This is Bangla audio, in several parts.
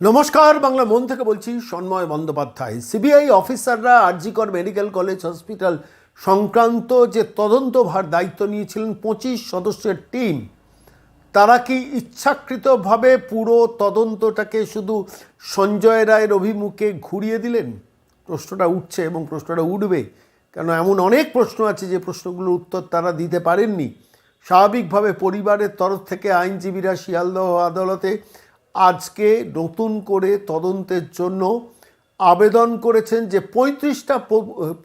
নমস্কার, বাংলা মন থেকে বলছি সন্ময় বন্দ্যোপাধ্যায়। সিবিআই অফিসাররা আরজিকর মেডিকেল কলেজ হসপিটাল সংক্রান্ত যে তদন্তভার দায়িত্ব নিয়েছিলেন পঁচিশ সদস্যের টিম, তারা কি ইচ্ছাকৃতভাবে পুরো তদন্তটাকে শুধু সঞ্জয় রায়ের অভিমুখে ঘুরিয়ে দিলেন? প্রশ্নটা উঠছে এবং প্রশ্নটা উঠবে, কেন এমন অনেক প্রশ্ন আছে যে প্রশ্নগুলোর উত্তর তারা দিতে পারেননি। স্বাভাবিকভাবে পরিবারের তরফ থেকে আইনজীবীরা শিয়ালদহ আদালতে আজকে নতুন করে তদন্তের জন্য আবেদন করেছেন যে পঁয়ত্রিশটা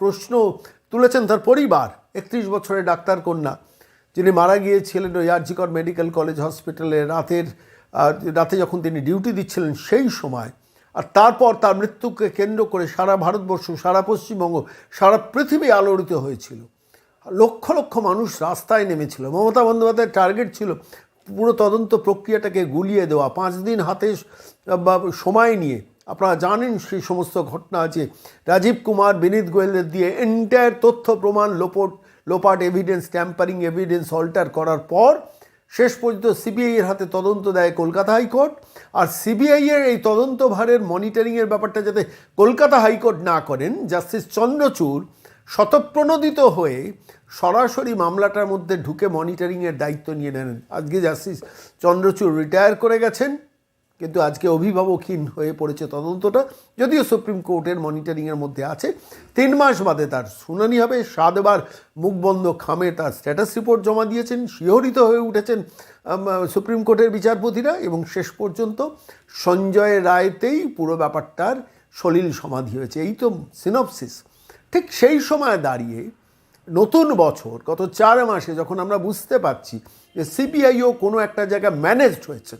প্রশ্ন তুলেছেন তার পরিবার, একত্রিশ বছরের ডাক্তার কন্যা। যিনি মারা গিয়েছিলেন ওই আরজিকর মেডিকেল কলেজ হসপিটালে রাতের রাতে যখন তিনি ডিউটি দিচ্ছিলেন সেই সময়, আর তারপর তার মৃত্যুকে কেন্দ্র করে সারা ভারতবর্ষ, সারা পশ্চিমবঙ্গ, সারা পৃথিবী আলোড়িত হয়েছিল। লক্ষ লক্ষ মানুষ রাস্তায় নেমেছিল। মমতা বন্দ্যোপাধ্যায়ের টার্গেট ছিল পুরো তদন্ত প্রক্রিয়াটাকে গুলিয়ে দেওয়া, পাঁচ দিন হাতে সময় নিয়ে। আপনারা জানেন সেই সমস্ত ঘটনা আছে। রাজীব কুমার, বিনীত গোয়েলদের দিয়ে এন্টায়ার তথ্য, প্রমাণ, লোপট, লোপাট এভিডেন্স ট্যাম্পারিং এভিডেন্স অল্টার করার পর শেষ পর্যন্ত সিবিআইয়ের হাতে তদন্ত দেয় কলকাতা হাইকোর্ট। আর সিবিআইয়ের এই তদন্তভারের মনিটরিংয়ের ব্যাপারটা যাতে কলকাতা হাইকোর্ট না করেন জাস্টিস চন্দ্রচূড় শতপ্রণোদিত হয়ে সরাসরি মামলাটার মধ্যে ঢুকে মনিটরিংয়ের দায়িত্ব নিয়ে নেন। আজকে জাস্টিস চন্দ্রচূড় রিটায়ার করে গেছেন, কিন্তু আজকে অভিভাবকহীন হয়ে পড়েছে তদন্তটা। যদিও সুপ্রিম কোর্টের মনিটরিংয়ের মধ্যে আছে, তিন মাস বাদে তার শুনানি হবে। সাতবার মুখবন্ধ খামে তার স্ট্যাটাস রিপোর্ট জমা দিয়েছেন, শিহরিত হয়ে উঠেছেন সুপ্রিম কোর্টের বিচারপতিরা এবং শেষ পর্যন্ত সঞ্জয় রায়তেই পুরো ব্যাপারটার সলিল সমাধি হয়েছে। এই তো সিনপসিস ঠিক সেই সময় দাঁড়িয়ে নতুন বছর, গত চার মাসে যখন আমরা বুঝতে পারছি যে সিবিআইও কোনো একটা জায়গায় ম্যানেজড হয়েছে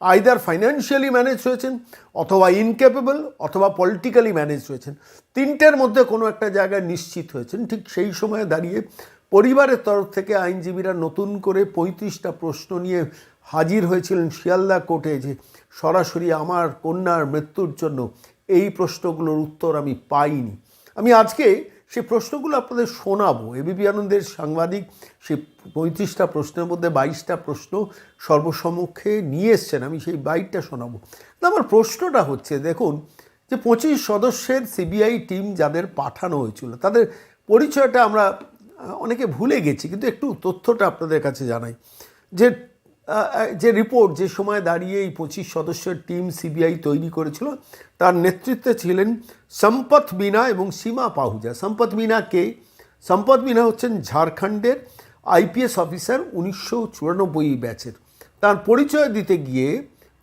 আইদার ফাইন্যান্সিয়ালি ম্যানেজ হয়েছেন অথবা ইনক্যাপেবল অথবা পলিটিক্যালি ম্যানেজ হয়েছেন তিনটের মধ্যে কোনো একটা জায়গায় নিশ্চিত হয়েছেন ঠিক সেই সময়ে দাঁড়িয়ে পরিবারের তরফ থেকে আইনজীবীরা নতুন করে পঁয়ত্রিশটা প্রশ্ন নিয়ে হাজির হয়েছিলেন শিয়ালদা কোর্টে যে সরাসরি আমার কন্যার মৃত্যুর জন্য এই প্রশ্নগুলোর উত্তর আমি পাইনি। আমি আজকে সেই প্রশ্নগুলো আপনাদের শোনাবো। এবিপি আনন্দের সাংবাদিক সেই পঁয়ত্রিশটা প্রশ্নের মধ্যে বাইশটা প্রশ্ন সর্বসম্মুখে নিয়ে এসছেন, আমি সেই বাইকটা শোনাবো। আমার প্রশ্নটা হচ্ছে, দেখুন, যে পঁচিশ সদস্যের সিবিআই টিম যাদের পাঠানো হয়েছিল, তাদের পরিচয়টা আমরা অনেকে ভুলে গেছি, কিন্তু একটু তথ্যটা আপনাদের কাছে জানাই। যে যে রিপোর্ট যে সময় দাঁড়িয়ে এই পঁচিশ সদস্যের টিম সিবিআই তৈরি করেছিল, তার নেতৃত্বে ছিলেন সম্পথ মিনা এবং সীমা পাহুজা। সম্পথ মিনা কে? সম্পথ মিনা হচ্ছেন ঝাড়খণ্ডের আইপিএস অফিসার উনিশশো চুরানব্বই ব্যাচের। তার পরিচয় দিতে গিয়ে,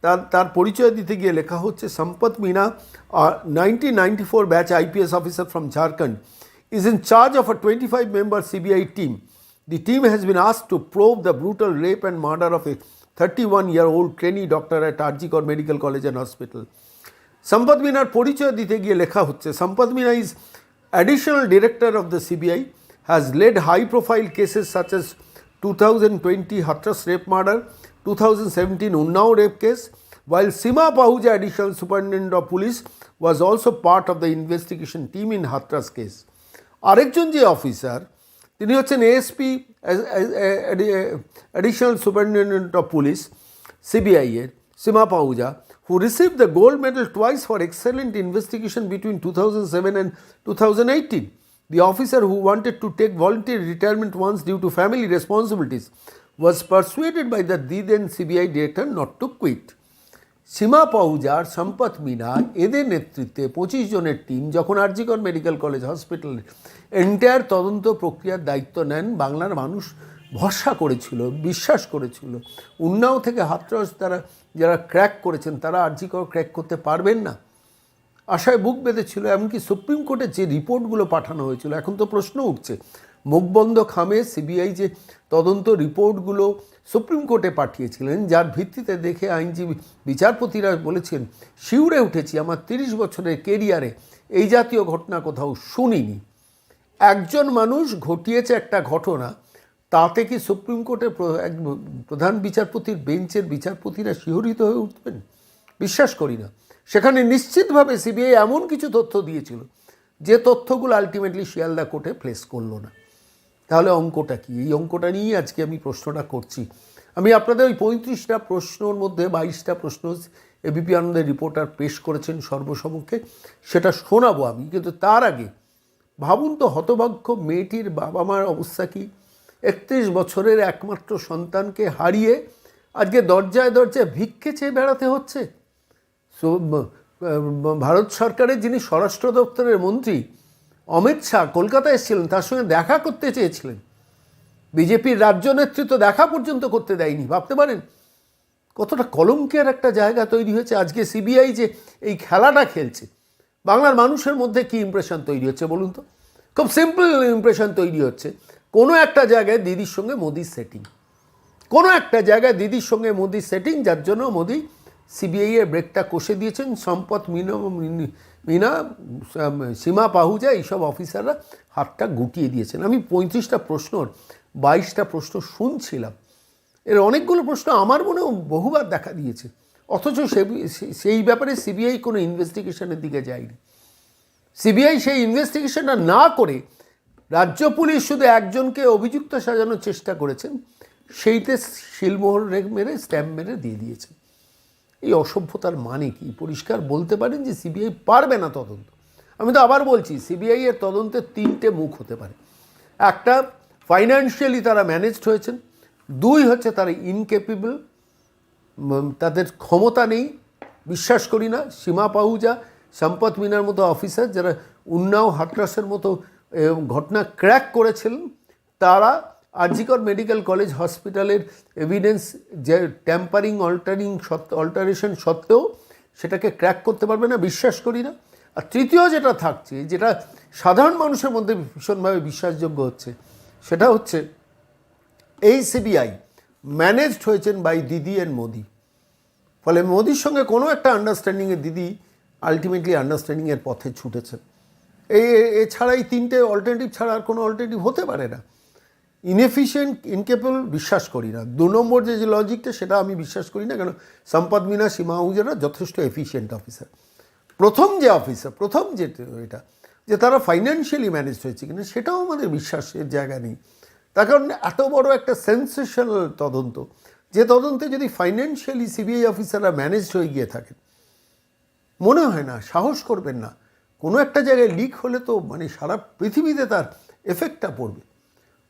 তার তার পরিচয় দিতে গিয়ে লেখা হচ্ছে Sampat Meena nineteen ninety four batch IPS officer from Jharkhand is in charge of of a 25 member CBI team. The team has been asked to probe the brutal rape and murder of a 31 year old trainee doctor at Arjikor Medical College and Hospital. সম্পদ মিনার পরিচয় দিতে গিয়ে লেখা হচ্ছে Sampat Meena is additional director of the CBI has led high profile cases such as two thousand twenty Hathras rape murder two thousand seventeen Unnao rape case while Sima Pahuja, additional superintendent of police, was also part of the investigation team in Hathras case. আরেকজন যে অফিসার তিনি হচ্ছেন ASP additional superintendent of police CBI এর Sima Pahuja who receive the gold medal twice for excellent investigation between two thousand seven and two thousand eighteen The officer who wanted to take voluntary retirement once due to family responsibilities was persuaded by the then CBI director not to quit. সীমা পাহুজার সম্পত মিনা এদের নেতৃত্বে পঁচিশ জনের টিম যখন আরজিকর মেডিকেল কলেজ হসপিটালে এন্টায়ার তদন্ত প্রক্রিয়ার দায়িত্ব নেন, বাংলার মানুষ ভরসা করেছিল, বিশ্বাস করেছিল। উন্নাও থেকে হাতরস তারা যারা ক্র্যাক করেছেন, তারা আরজিকর ক্র্যাক করতে পারবেন না। আশায় বুক বেঁধেছিল, এমনকি সুপ্রিম কোর্টে যে রিপোর্টগুলো পাঠানো হয়েছিল, এখন তো প্রশ্ন উঠছে। মুখবন্ধ খামে সিবিআই যে তদন্ত রিপোর্টগুলো সুপ্রিম কোর্টে পাঠিয়েছিলেন, যার ভিত্তিতে দেখে আইনজীবী বিচারপতিরা বলেছেন, শিউরে উঠেছি আমার তিরিশ বছরের কেরিয়ারে। এই জাতীয় ঘটনা কোথাও শুনিনি। একজন মানুষ ঘটিয়েছে একটা ঘটনা, তাতে কি সুপ্রিম কোর্টের প্রধান বিচারপতির বেঞ্চের বিচারপতিরা শিহরিত হয়ে উঠবেন? বিশ্বাস করি না। সেখানে নিশ্চিতভাবে সিবিআই এমন কিছু তথ্য দিয়েছিল, যে তথ্যগুলো আলটিমেটলি শিয়ালদা কোর্টে প্লেস করল না। তাহলে অঙ্কটা কি? এই অঙ্কটা নিয়েই আজকে আমি প্রশ্নটা করছি। আমি আপনাদের ওই পঁয়ত্রিশটা প্রশ্নর মধ্যে বাইশটা প্রশ্ন এবিপি আনন্দের রিপোর্টার পেশ করেছেন সর্বসমক্ষে। সেটা শোনাবো আমি, কিন্তু তার আগে ভাবুন তো হতভাগ্য মেয়েটির বাবা মার অবস্থা কি? একত্রিশ বছরের একমাত্র সন্তানকে হারিয়ে আজকে দরজায় দরজায় ভিক্ষে চেয়ে বেড়াতে হচ্ছে। সো ভারত সরকারের যিনি স্বরাষ্ট্র দপ্তরের মন্ত্রী অমিত শাহ কলকাতায় এসেছিলেন, তার সঙ্গে দেখা করতে চেয়েছিলেন। বিজেপির রাজ্য নেতৃত্ব দেখা পর্যন্ত করতে দেয়নি, ভাবতে পারেন? কতটা কলঙ্কের একটা জায়গা তৈরি হয়েছে। আজকে সিবিআই যে এই খেলাটা খেলছে, বাংলার মানুষের মধ্যে কি ইমপ্রেশন তৈরি হচ্ছে বলুন তো? খুব সিম্পল ইমপ্রেশন তৈরি হচ্ছে। কোনো একটা জায়গায় দিদির সঙ্গে মোদির সেটিং কোনো একটা জায়গায় দিদির সঙ্গে মোদির সেটিং যার জন্য মোদি সিবিআই এর ব্রেকটা কষে দিয়েছেন, সম্পদ মিনা মিনা সীমা পাহুজা, এইসব অফিসাররা হাতটা গুটিয়ে দিয়েছেন। আমি পঁয়ত্রিশটা প্রশ্নর বাইশটা প্রশ্ন শুনছিলাম। এর অনেকগুলো প্রশ্ন আমার মনেও বহুবার দেখা দিয়েছে। অথচ সেই ব্যাপারে সিবিআই কোনো ইনভেস্টিগেশনের দিকে যায়নি। সিবিআই সেই ইনভেস্টিগেশনটা না করে রাজ্য পুলিশ শুধু একজনকে অভিযুক্ত সাজানোর চেষ্টা করেছেন, সেইতে শিলমোহর মেরে, স্ট্যাম্প মেরে দিয়ে দিয়েছেন। এই অসভ্যতার মানে কি? পরিষ্কার বলতে পারেন যে সিবিআই পারবে না তদন্ত। আমি তো আবার বলছি, সিবিআই এর তদন্তের তিনটে মুখ হতে পারে। একটা ফাইন্যান্সিয়ালি তারা ম্যানেজড হয়েছেন। দুই হচ্ছে তারা ইনকেপেবল তাদের ক্ষমতা নেই। বিশ্বাস করি না, সীমা পাহুজা, সম্পদ মিনার মতো অফিসার যারা উন্নাও হাটরাসের মতো ঘটনা ক্র্যাক করেছিলেন, তারা আরজিকর মেডিকেল কলেজ হসপিটালের এভিডেন্স যে ট্যাম্পারিং অল্টারিং অল্টারেশন সত্ত্বেও সেটাকে ক্র্যাক করতে পারবে না, বিশ্বাস করি না। আর তৃতীয় যেটা থাকছে, যেটা সাধারণ মানুষের মধ্যে ভীষণভাবে বিশ্বাসযোগ্য হচ্ছে, সেটা হচ্ছে এই সিবিআই ম্যানেজড হয়েছেন বাই দিদি অ্যান্ড মোদি। ফলে মোদির সঙ্গে কোনো একটা আন্ডারস্ট্যান্ডিংয়ে দিদি আলটিমেটলি আন্ডারস্ট্যান্ডিংয়ের পথে ছুটেছেন। এই এছাড়া এই তিনটে অল্টারনেটিভ ছাড়া আর কোনো অল্টারনেটিভ হতে পারে না। ইনএফিশিয়েন্ট ইনকেপেবল বিশ্বাস করি না। দু নম্বর যে লজিকটা সেটা আমি বিশ্বাস করি না কেন? সম্পদ মিনা সীমা আহুজারা যথেষ্ট এফিশিয়েন্ট অফিসার প্রথম যে অফিসার প্রথম যে এটা, যে তারা ফাইন্যান্সিয়ালি ম্যানেজ হয়েছে কিনা, সেটাও আমাদের বিশ্বাসের জায়গা নেই। তার কারণ এত বড় একটা সেন্সেশনাল তদন্ত, যে তদন্তে যদি ফাইন্যান্সিয়ালি সিবিআই অফিসাররা ম্যানেজড হয়ে গিয়ে থাকেন, মনে হয় না, সাহস করবেন না। কোনো একটা জায়গায় লিক হলে তো মানে সারা পৃথিবীতে তার এফেক্টটা পড়বে।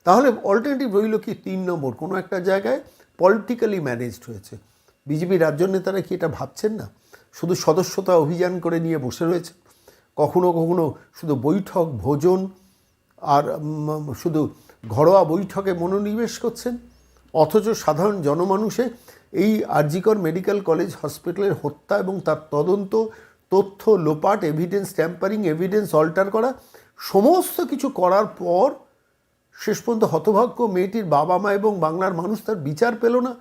তাহলে অল্টারনেটিভ রইল কি? তিন নম্বর, কোনো একটা জায়গায় পলিটিক্যালি ম্যানেজড হয়েছে। বিজেপি রাজ্য নেতারা কি এটা ভাবছেন না? শুধু সদস্যতা অভিযান করে নিয়ে বসে রয়েছে? কখনো কখনো শুধু বৈঠক, ভোজন আর শুধু ঘরোয়া বৈঠকে মনোনিবেশ করছেন? অথচ সাধারণ জনমানুষে এই আরজিকর মেডিকেল কলেজ হসপিটালের হত্যা এবং তার তদন্ত, তথ্য, লোপাট এভিডেন্স ট্যাম্পারিং এভিডেন্স অল্টার করা, সমস্ত কিছু করার পর শেষ পর্যন্ত হতভাগ্য মেয়েটির বাবা মা এবং বাংলার মানুষ তার বিচার পেল না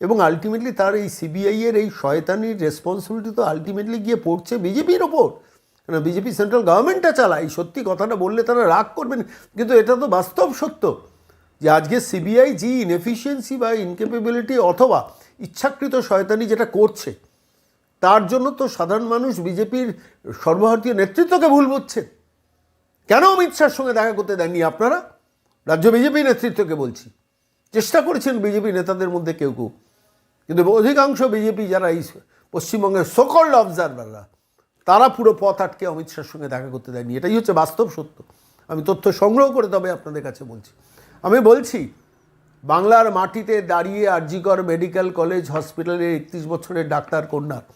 এবং আলটিমেটলি তার এই সিবিআইয়ের এই শয়তানির রেসপন্সিবিলিটি তো আলটিমেটলি গিয়ে পড়ছে বিজেপির ওপর। কেন বিজেপি সেন্ট্রাল গভর্নমেন্টটা চালায় সত্যি কথাটা বললে তারা রাগ করবেন কিন্তু এটা তো বাস্তব সত্য যে আজকে সিবিআই জি ইনএফিসিয়েন্সি বা ইনকেপেবিলিটি অথবা ইচ্ছাকৃত শয়তানি যেটা করছে, তার জন্য তো সাধারণ মানুষ বিজেপির সর্বভারতীয় নেতৃত্বকে ভুল বুঝছে। কেন অমিত শাহর সঙ্গে দেখা করতে দেননি আপনারা? রাজ্য বিজেপি নেতৃত্বকে বলছি। চেষ্টা করেছেন বিজেপি নেতাদের মধ্যে কেউ কেউ। কিন্তু অধিকাংশ বিজেপি যারা এই পশ্চিমবঙ্গের সকল অবজারভাররা তারা পুরো পথ আটকে অমিত শাহর সঙ্গে দেখা করতে দেয়নি। এটাই হচ্ছে বাস্তব সত্য। আমি তথ্য সংগ্রহ করে তবে আপনাদের কাছে বলছি। আমি বলছি, বাংলার মাটিতে দাঁড়িয়ে আরজিকর মেডিকেল কলেজ হসপিটালের একত্রিশ বছরের ডাক্তার কন্যার।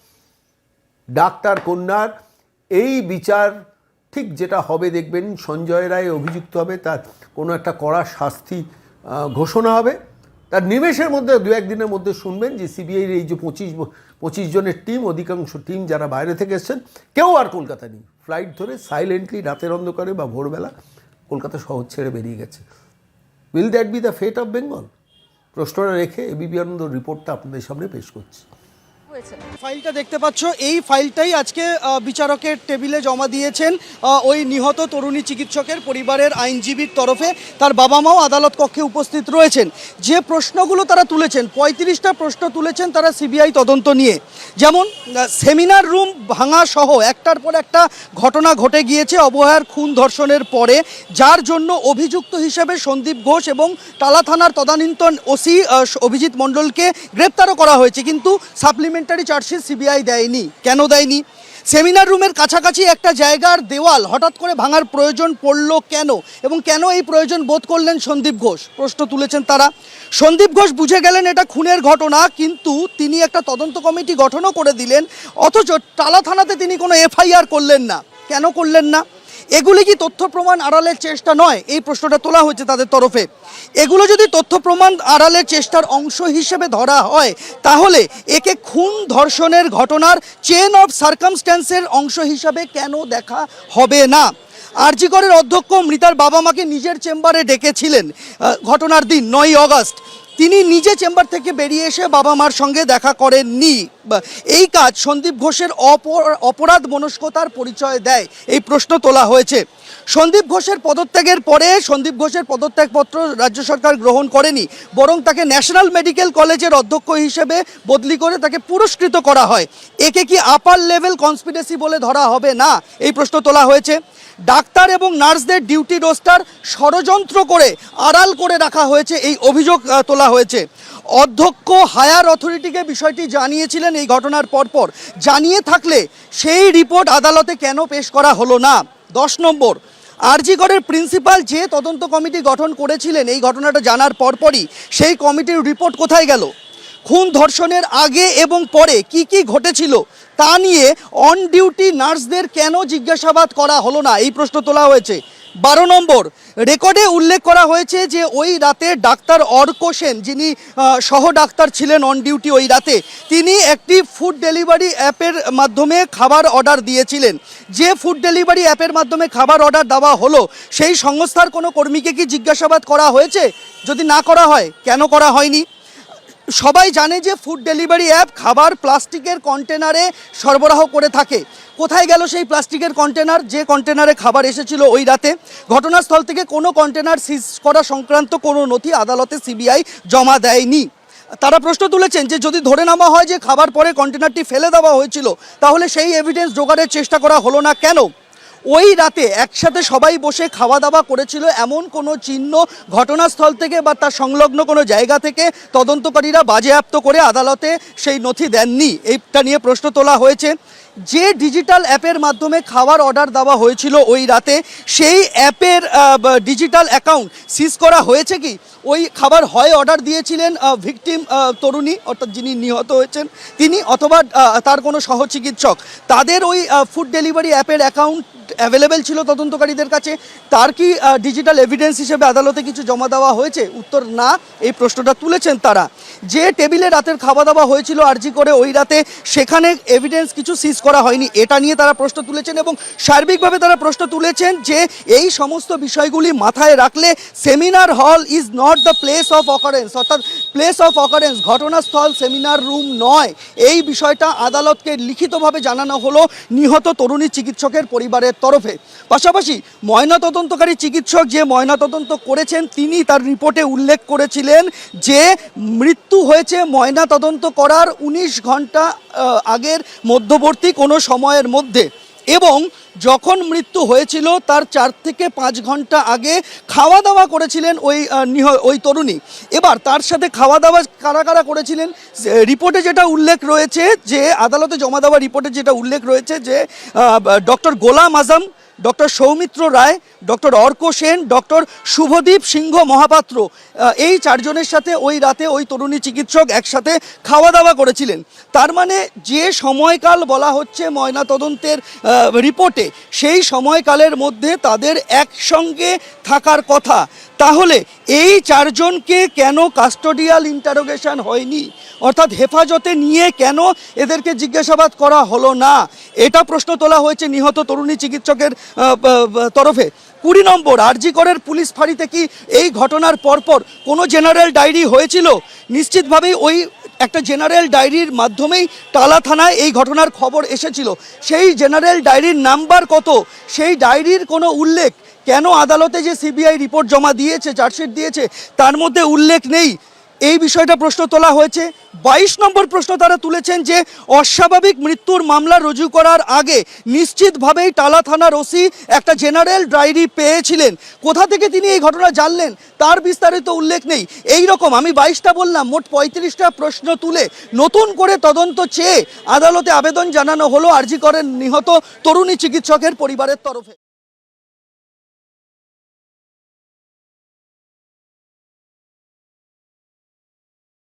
ডাক্তার কন্যার এই বিচার ঠিক যেটা হবে দেখবেন, সঞ্জয় রায় অভিযুক্ত হবে, তার কোনো একটা কড়া শাস্তি ঘোষণা হবে। তার নিমেষের মধ্যে, দু একদিনের মধ্যে শুনবেন যে সিবিআইয়ের এই যে পঁচিশ পঁচিশ জনের টিম, অধিকাংশ টিম যারা বাইরে থেকে এসছেন, কেউ আর কলকাতা নেই। ফ্লাইট ধরে সাইলেন্টলি রাতের অন্ধকারে বা ভোরবেলা কলকাতা শহর ছেড়ে বেরিয়ে গেছে। Will that be the fate of Bengal প্রশ্নটা রেখে এবিপি আনন্দ রিপোর্টটা আপনাদের সামনে পেশ করছি। ফাইলটা দেখতে পাচ্ছ, এই ফাইলটাই আজকে বিচারকের টেবিলে জমা দিয়েছেন ওই নিহত তরুণী চিকিৎসকের পরিবারের আইনজীবীর তরফে। তার বাবা মাও আদালত কক্ষে উপস্থিত রয়েছেন। যে প্রশ্নগুলো তারা তুলেছেন, পঁয়ত্রিশটা প্রশ্ন তুলেছেন তারা সিবিআই তদন্ত নিয়ে। যেমন সেমিনার রুম ভাঙা সহ একটার পর একটা ঘটনা ঘটে গিয়েছে অবহেয়ার খুন ধর্ষণের পরে, যার জন্য অভিযুক্ত হিসেবে সন্দীপ ঘোষ এবং টালা থানার তদানীন্তন ওসি অভিজিৎ মণ্ডলকে গ্রেপ্তারও করা হয়েছে। কিন্তু সাপ্লিমেন্টারি সাপ্লিমেন্টারি চার্জশিট সিবিআই দেয়নি। কেন দেয়নি? সেমিনার রুমের কাছাকাছি একটা জায়গার দেওয়াল হঠাৎ করে ভাঙার প্রয়োজন পড়ল কেন? এবং কেন এই প্রয়োজন বোধ করলেন সন্দীপ ঘোষ? প্রশ্ন তুলেছেন তারা। সন্দীপ ঘোষ বুঝে গেলেন এটা খুনের ঘটনা, কিন্তু তিনি একটা তদন্ত কমিটি গঠনও করে দিলেন, অথচ টালা থানাতে তিনি কোনো এফআইআর করলেন না। কেন করলেন না? এগুলি কি তথ্য প্রমাণ আড়ালের চেষ্টা নয়? এই প্রশ্নটা তোলা হয়েছে তাদের তরফে। এগুলো যদি তথ্য প্রমাণ আড়ালের চেষ্টার অংশ হিসেবে ধরা হয়, তাহলে একে খুন ধর্ষণের ঘটনার চেন অফ সার্কামস্ট্যান্সের অংশ হিসাবে কেন দেখা হবে না? আরজিকরের অধ্যক্ষ মৃতার বাবা মাকে নিজের চেম্বারে ডেকেছিলেন ঘটনার দিন নয় অগস্ট। তিনি নিজে চেম্বার থেকে বেরিয়ে এসে বাবা মার সঙ্গে দেখা করেননি। এই কাজ সন্দীপ ঘোষের অপর- অপরাধ মনস্কতার পরিচয় দেয়। এই প্রশ্ন তোলা হয়েছে। সন্দীপ ঘোষের পদত্যাগের পরে সন্দীপ ঘোষের পদত্যাগপত্র রাজ্য সরকার গ্রহণ করেনি, বরং তাকে ন্যাশনাল মেডিকেল কলেজের অধ্যক্ষ হিসেবে বদলি করে তাকে পুরস্কৃত করা হয়। একে কি আপার লেভেল কনস্পিরেসি বলে ধরা হবে না? এই প্রশ্ন তোলা হয়েছে। ডাক্তার এবং নার্সদের ডিউটি রোস্টার ষড়যন্ত্র করে আড়াল করে রাখা হয়েছে এই অভিযোগ তোলা হয়েছে। অধ্যক্ষ হায়ার অথরিটিকে বিষয়টি জানিয়েছিলেন এই ঘটনার পরপর। জানিয়ে থাকলে সেই রিপোর্ট আদালতে কেন পেশ করা হলো না? দশ নম্বর আরজিগড়ের প্রিন্সিপাল যে তদন্ত কমিটি গঠন করেছিলেন, এই ঘটনাটা জানার পরপরই সেই কমিটির রিপোর্ট কোথায় গেল? খুন ধর্ষণের আগে এবং পরে কি কি ঘটেছিল তা নিয়ে অন ডিউটি নার্সদের কেন জিজ্ঞাসাবাদ করা হলো না? এই প্রশ্ন তোলা হয়েছে। বারো নম্বর, রেকর্ডে উল্লেখ করা হয়েছে যে ওই রাতে ডাক্তার অর্ক সেন, যিনি সহ ডাক্তার ছিলেন অন ডিউটি ওই রাতে, তিনি একটি ফুড ডেলিভারি অ্যাপের মাধ্যমে খাবার অর্ডার দিয়েছিলেন। যে ফুড ডেলিভারি অ্যাপের মাধ্যমে খাবার অর্ডার দেওয়া হলো, সেই সংস্থার কোনো কর্মীকে কি জিজ্ঞাসাবাদ করা হয়েছে? যদি না করা হয়, কেন করা হয়নি? সবাই জানে যে ফুড ডেলিভারি অ্যাপ খাবার প্লাস্টিকের কন্টেনারে সরবরাহ করে থাকে। কোথায় গেল সেই প্লাস্টিকের কন্টেনার যে কন্টেনারে খাবার এসেছিল ওই রাতে। ঘটনাস্থল থেকে কোনো কন্টেনার সিজ করা সংক্রান্ত কোনো নথি আদালতে সিবিআই জমা দেয়নি। তারা প্রশ্ন তুলেছেন যে যদি ধরে নেওয়া হয় যে খাবার পরে কন্টেনারটি ফেলে দেওয়া হয়েছিল, তাহলে সেই এভিডেন্স জোগাড়ের চেষ্টা করা হলো না কেন? ওই রাতে একসাথে সবাই বসে খাওয়া দাওয়া করেছিল এমন কোনো চিহ্ন ঘটনাস্থল থেকে বা তার সংলগ্ন কোনো জায়গা থেকে তদন্তকারীরা বাজেয়াপ্ত করে আদালতে সেই নথি দেননি। এইটা নিয়ে প্রশ্ন তোলা হয়েছে। যে ডিজিটাল অ্যাপের মাধ্যমে খাবার অর্ডার দেওয়া হয়েছিল ওই রাতে, সেই অ্যাপের ডিজিটাল অ্যাকাউন্ট সিজ করা হয়েছে কি? ওই খাবার হয় অর্ডার দিয়েছিলেন ভিকটিম তরুণী, অর্থাৎ যিনি নিহত হয়েছেন, তিনি অথবা তার কোনো সহচিকিৎসক। তাদের ওই ফুড ডেলিভারি অ্যাপের অ্যাকাউন্ট অ্যাভেলেবেল ছিল তদন্তকারীদের কাছে, তার কি ডিজিটাল এভিডেন্স হিসেবে আদালতে কিছু জমা দেওয়া হয়েছে? উত্তর না, এই প্রশ্নটা তুলেছেন তারা। যে টেবিলে রাতের খাওয়া দাওয়া হয়েছিল আরজি করে, ওই রাতে সেখানে এভিডেন্স কিছু সিজ করা হয়নি। এটা নিয়ে তারা প্রশ্ন তুলেছেন এবং সার্বিকভাবে তারা প্রশ্ন তুলেছেন যে এই সমস্ত বিষয়গুলি মাথায় রাখলে seminar hall is not the place of occurrence অর্থাৎ প্লেস অফ অকারেন্স ঘটনাস্থল সেমিনার রুম নয়। এই বিষয়টা আদালতকে লিখিতভাবে জানানো হলো নিহত তরুণী চিকিৎসকের পরিবারের তরফে। পাশাপাশি ময়নাতদন্তকারী চিকিৎসক যে ময়নাতদন্ত করেছেন, তিনি তার রিপোর্টে উল্লেখ করেছিলেন যে মৃত্যু হয়েছে ময়নাতদন্ত করার উনিশ ঘণ্টা আগের মধ্যবর্তী কোনো সময়ের মধ্যে। এবং যখন মৃত্যু হয়েছিল, তার চার থেকে পাঁচ ঘণ্টা আগে খাওয়া দাওয়া করেছিলেন ওই নিহ- ওই তরুণী। এবার তার সাথে খাওয়া দাওয়া কারা কারা করেছিলেন? রিপোর্টে যেটা উল্লেখ রয়েছে যে, আদালতে জমা দেওয়া রিপোর্টে যেটা উল্লেখ রয়েছে যে doctor Golam Azam doctor Soumitra Roy, doctor Arka Sen, doctor Subhadip Singha Mahapatra এই চারজনের সাথে ওই রাতে ওই তরুণী চিকিৎসক একসাথে খাওয়া দাওয়া করেছিলেন। তার মানে যে সময়কাল বলা হচ্ছে ময়নাতদন্তের রিপোর্টে, সেই সময়কালের মধ্যে তাদের একসঙ্গে থাকার কথা। তাহলে এই চারজনকে কেন কাস্টোডিয়াল ইন্টারোগেশন হয়নি? অর্থাৎ হেফাজতে নিয়ে কেন এদেরকে জিজ্ঞাসাবাদ করা হলো না? এটা প্রশ্ন তোলা হয়েছে নিহত তরুণী চিকিৎসকের তরফে। কুড়ি নম্বর আরজি করের পুলিশ ফাঁড়িতে কি এই ঘটনার পরপর কোনো জেনারেল ডায়েরি হয়েছিল? নিশ্চিতভাবেই ওই একটা জেনারেল ডায়েরির মাধ্যমেই টালা থানায় এই ঘটনার খবর এসেছিল। সেই জেনারেল ডায়েরির নাম্বার কত? সেই ডায়েরির কোনো উল্লেখ? কেন আদালতে যে সিবিআই রিপোর্ট জমা দিয়েছে, চার্জশিট দিয়েছে, তার মধ্যে উল্লেখ নেই? এই বিষয়টা প্রশ্ন তোলা হয়েছে। বাইশ নম্বর প্রশ্ন তারা তুলেছেন যে, অস্বাভাবিক মৃত্যুর মামলা রুজু করার আগে নিশ্চিতভাবেই টালা থানার ওসি একটা জেনারেল ডায়েরি পেয়েছিলেন। কোথা থেকে তিনি এই ঘটনা জানলেন? তার বিস্তারিত উল্লেখ নেই। এই রকম আমি বাইশটা বললাম, মোট পঁয়ত্রিশটা প্রশ্ন তুলে নতুন করে তদন্ত চেয়ে আদালতে আবেদন জানানো হলো। আরজি করেন নিহত তরুণী চিকিৎসকের পরিবারের তরফে।